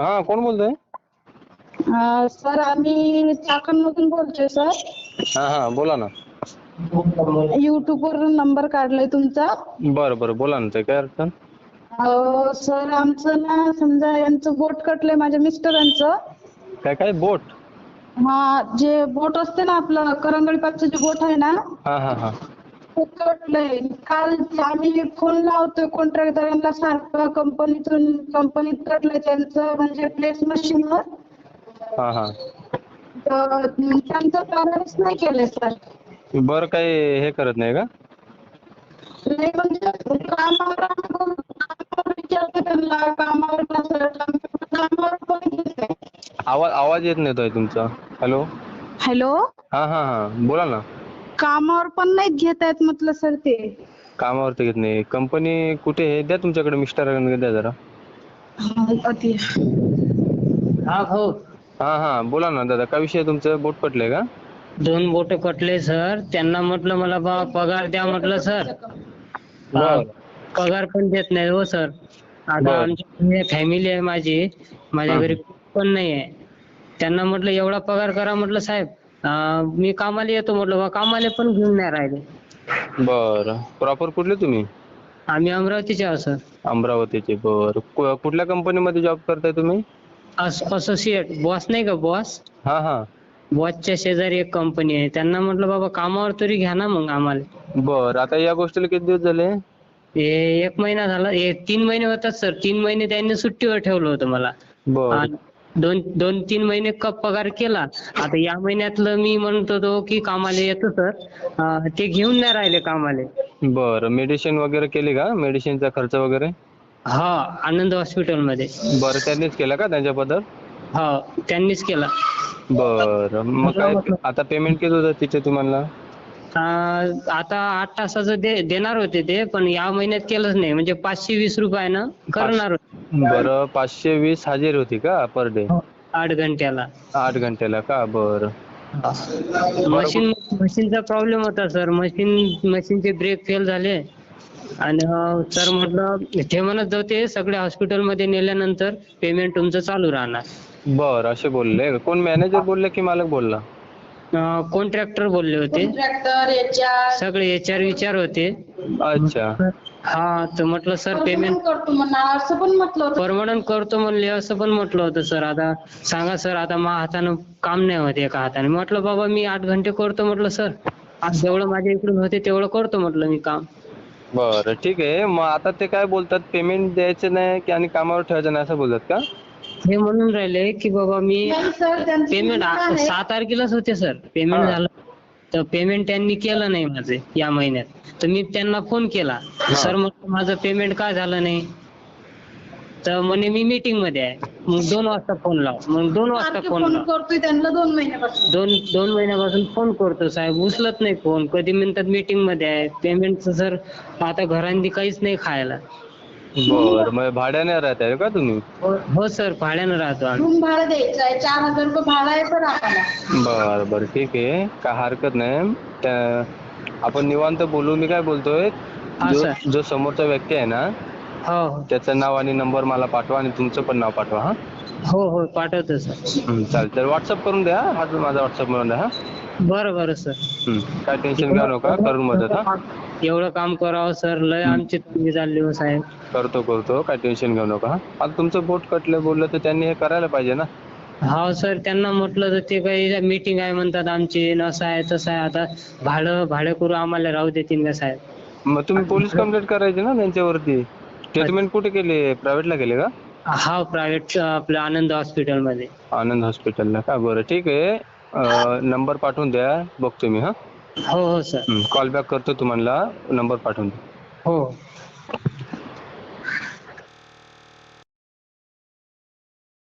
हा कोण बोलतोय? अं, सर आम्ही चाकणमधून बोलतोय सर. हा हा बोला ना. युट्यूब वरून नंबर काढलाय तुमचा. बरं बरं बोला ना ते काय अडचण? अं, सर आमचं ना समजा यांचं बोट कटलंय माझ्या मिस्टरांचं. काय काय बोट? हा जे बोट असते ना आपलं करंगळीपाचं जे बोट आहे ना हा हा हा. ते कटलंय काल आम्ही फोन लावतोय कॉन्ट्रॅक्टदारांना सारखं कंपनीतून कंपनीत कटलंय त्यांचं म्हणजे प्लेस मशीनवर हा हा. तर त्यांचं पॅनल्स नाही केलंय सर बरं काही हे करत नाही का? नाही म्हणजे कामावर कामावर विचारते त्यांना कामावर नसेल कामावर पण घेत नाही. आवाज आवाज येत नाही ताई तुमचा. हॅलो हॅलो हा हा हा. बोला ना. कामावर पण नाही घेत आहेत म्हटलं सर ते. कामावरती घेत नाही. कंपनी कुठे आहे? द्या तुमच्याकडे मिस्टर द्या जरा. अति. हा भाऊ. हा हा. बोला ना दादा. काय विषय आहे तुमचं? बोट पटलंय का? दोन बोट कटले सर. त्यांना म्हटलं मला बा पगार द्या म्हटलं सर. बर पगार पण देत नाही हो सर. आता. आमची फॅमिली आहे माझी. माझ्या हं. घरी पण नाही आहे. त्यांना म्हटलं एवढा पगार करा म्हटलं साहेब. अं, मी कामाला येतो म्हटलं बा कामाला पण घेऊन नाही राहिले. बर. प्रॉपर कुठले तुम्ही? आम्ही अमरावतीचे आहोत सर. अमरावतीचे बर. कु- कुठल्या कंपनीमध्ये जॉब करताय तुम्ही? असोसिएट बॉस नाही का बॉस? हा हा. बॉसच्या शेजारी एक कंपनी आहे. त्यांना म्हटलं बाबा कामावर तरी घ्या ना मग आम्हाला. बर. आता या गोष्टीला किती दिवस झाले? हे एक महिना झाला. हे तीन महिने होतात सर. तीन महिने त्यांनी सुट्टीवर ठेवलं होतं मला. बर. आणि दोन दोन तीन महिने क पगार केला. आता या महिन्यातलं मी म्हणत होतो की कामाला येतो सर ते घेऊन नाही राहिले कामाला. बर. मेडिसिन वगैरे केली का? मेडिसिनचा खर्च वगैरे? हा आनंद हॉस्पिटलमध्ये. बर त्यांनीच केला का त्यांच्याबद्दल हो त्यांनीच केला. बर. मग काय? आता पेमेंट किती होतं तिथे तुम्हाला? आता आठ तासाचं दे देणार होते ते पण या महिन्यात केलंच नाही. म्हणजे पाचशे वीस रुपयानं करणार होते. बरं पाचशे वीस हजेरी होती का पर डे? आठ घंट्याला. आठ घंट्याला का? बर. मशीन मशीनचा प्रॉब्लेम होता सर. मशीन मशीनचे ब्रेक फेल झाले. आणि सर म्हटलं ते म्हणत होते सगळ्या hospital मध्ये नेल्यानंतर पेमेंट तुमचं चालू राहणार. बर असे बोलले. कोण मॅनेजर बोलले की मालक बोलला? कॉन्ट्रॅक्टर बोलले होते. कॉन्ट्रॅक्टर याच्या सगळे एच आर विचार होते. अच्छा. हा तर म्हटलं सर पेमेंट करतो म्हणा असं पण म्हटलं होतं. परमनंट करतो म्हणले असं पण म्हटलं होतं सर. आता सांगा सर आता मा हातानं काम नाही होत एका हाताने. म्हटलं बाबा मी आठ घंटे करतो म्हटलं सर. आज जेवढं माझ्या इकडून होते तेवढं करतो म्हटलं मी काम. बर ठीक आहे. मग आता ते काय बोलतात? पेमेंट द्यायचं नाही की आणि कामावर ठेवायचं नाही असं बोलतात का? हे म्हणून राहिले की बाबा मी पेमेंट सहा तारखेलाच होते सर. पेमेंट. झालं. तर पेमेंट त्यांनी केलं नाही माझे या महिन्यात. तर मी त्यांना फोन केला. सर म्हटलं माझं पेमेंट का झालं नाही? तर म्हणे मी मीटिंगमध्ये आहे. मग दोन वाजता फोन लाव. मग दोन वाजता फोन लाव. करतोय त्यांना दोन महिन्यापासून. दोन दोन महिन्यापासून फोन करतो साहेब. उचलत नाही फोन कधी म्हणतात मीटिंगमध्ये आहे. पेमेंटचं सर आता घरांनी काहीच नाही खायला. बर मग भाड्याने राहत आहे का तुम्ही? हो सर भाड्यानं राहतो आम्ही. रूम भाडं द्यायचं आहे चार हजार रुपये भाडं आहे सर आम्हाला. बर बर ठीक आहे. काय हरकत नाही. त्या- आपण निवांत बोलू. मी काय बोलतोय? हा, जो सर. जो समोरचा व्यक्ती आहे ना हो हो. त्याचं नाव आणि नंबर मला पाठवा आणि तुमचं पण नाव पाठवा हा. हो हो पाठवतो सर. चालेल. तर व्हॉट्सअप करून द्या. हा माझा व्हॉट्सअप म्हणून द्या हा. बरं बरं सर. हम्म, काय टेन्शन घेऊ नका करून मदत हा. एवढं काम करावं सर. लय आमची तंगी चालली हो साहेब. करतो करतो. काय टेन्शन घेऊ नका हा. आता तुमचं बोट कटलं बोललं तर त्यांनी हे करायला पाहिजे ना. हा सर. त्यांना म्हटलं तर ते काही मीटिंग आहे म्हणतात आमची न असं आहे तसं आहे. आता भाडं भाडं करू आम्हाला राहू देतील का साहेब? मग तुम्ही पोलीस कंप्लेंट करायची ना त्यांच्यावरती? ट्रीटमेंट कुठे केली? प्रायव्हेटला केली का? हा प्रायव्हेट आपलं आनंद हॉस्पिटलमध्ये. आनंद हॉस्पिटलला का? बरं ठीक आहे. नंबर पाठवून द्या. बघतो मी हा? हो हो सर. कॉल बॅक करतो तुम्हाला. नंबर पाठवून हो.